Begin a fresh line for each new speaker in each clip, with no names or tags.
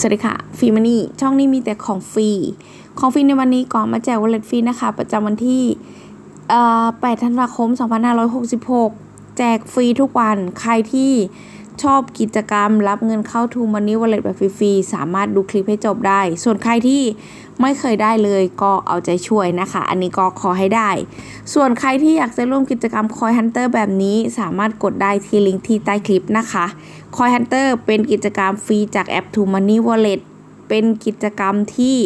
สวัสดีค่ะฟรีมานี่ช่องนี้มีแต่ของฟรี ของฟรีในวันนี้ก่อนมาแจกวอลเล็ตฟรีนะคะ ประจำวันที่เอ่อ8ธันวาคม 2566 แจกฟรีทุกวัน ใครที่ ชอบกิจกรรม รับเงินเข้าทูมันนี่วอลเล็ตแบบฟรีๆ สามารถดูคลิปให้จบได้ ส่วนใครที่ไม่เคยได้เลยก็เอาใจช่วยนะคะ อันนี้ก็ขอให้ได้ ส่วนใครที่อยากจะร่วมกิจกรรมคอยฮันเตอร์แบบนี้สามารถกดได้ที่ลิงก์ที่ใต้คลิปนะคะคอยฮันเตอร์เป็นกิจกรรมฟรีจากแอป To Money Wallet เป็นกิจกรรมที่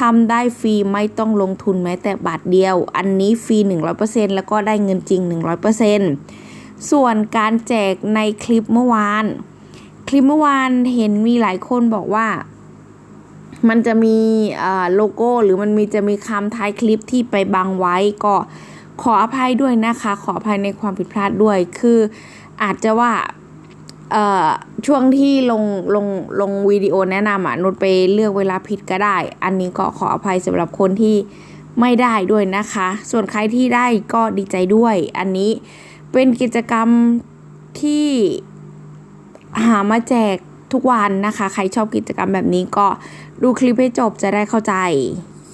ทำได้ฟรีไม่ต้องลงทุนแม้แต่บาทเดียว อันนี้ฟรี 100%แล้วก็ได้เงินจริง 100% ส่วนการแจกในคลิปเมื่อวาน คลิปเมื่อวานเห็นมีหลายคนบอกว่า มันจะมีอ่าโลโก้หรือมันมีจะมีคำท้ายคลิปที่ไปบังไว้ก็ขออภัยด้วยนะคะ ขออภัยในความผิดพลาดด้วย คืออาจจะว่าเอ่อช่วงที่ลงลงลงวิดีโอแนะนำอะนุชไปเลือกเวลาผิดก็ได้ อันนี้ก็ขออภัยสำหรับคนที่ไม่ได้ด้วยนะคะ ส่วนใครที่ได้ก็ดีใจด้วย อันนี้ เป็นกิจกรรมที่หามาแจกทุกวันนะคะ ใครชอบกิจกรรมแบบนี้ก็ดูคลิปให้จบจะได้เข้าใจ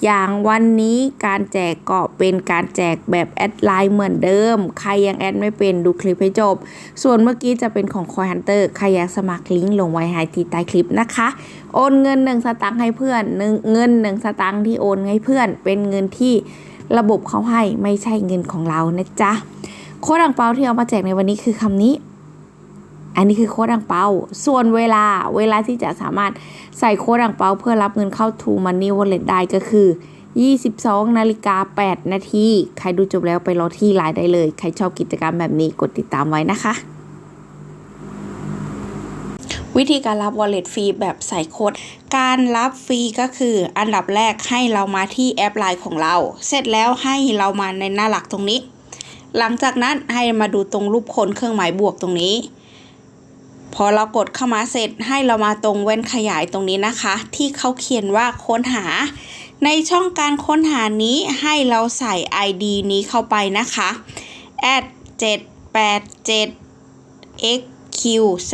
อย่างวันนี้การแจกก็เป็นการแจกแบบแอดไลน์เหมือนเดิม ใครยังแอดไม่เป็นดูคลิปให้จบ ส่วนเมื่อกี้จะเป็นของคอยฮันเตอร์ใครอยากสมัครลิงก์ลงไว้ให้ที่ใต้คลิปนะคะ โอนเงินหนึ่งสตางค์ให้เพื่อนเงินหนึ่งสตางค์ที่โอนให้เพื่อน เป็นเงินที่ระบบเขาให้ไม่ใช่เงินของเรานะจ๊ะ โค้ดอังเปาที่เอามาแจกในวันนี้คือคำนี้ อันนี้คือโค้ดอังเปา ส่วนเวลาเวลาที่จะสามารถใส่โค้ดอังเปาเพื่อรับเงินเข้า To Money Wallet ได้ก็คือ 22นาฬิกา8นาทีใครดูจบแล้วไปรอที่ไลน์ได้เลย ใครชอบกิจกรรมแบบนี้กดติดตามไว้นะคะ วิธีการรับ wallet ฟรีแบบใส่โค้ดการรับฟรีก็คืออันดับแรกให้เรามาที่แอปไลน์ของเรา เสร็จแล้วให้เรามาในหน้าหลักตรงนี้ หลังจากนั้นให้มาดูตรงรูปคนเครื่องหมายบวกตรงนี้ พอเรากดเข้ามาเสร็จให้เรามาตรงแว่นขยายตรงนี้นะคะ ที่เขาเขียนว่าค้นหา ในช่องการค้นหานี้ให้เราใส่ ID นี้เข้าไปนะคะ at 787 xqz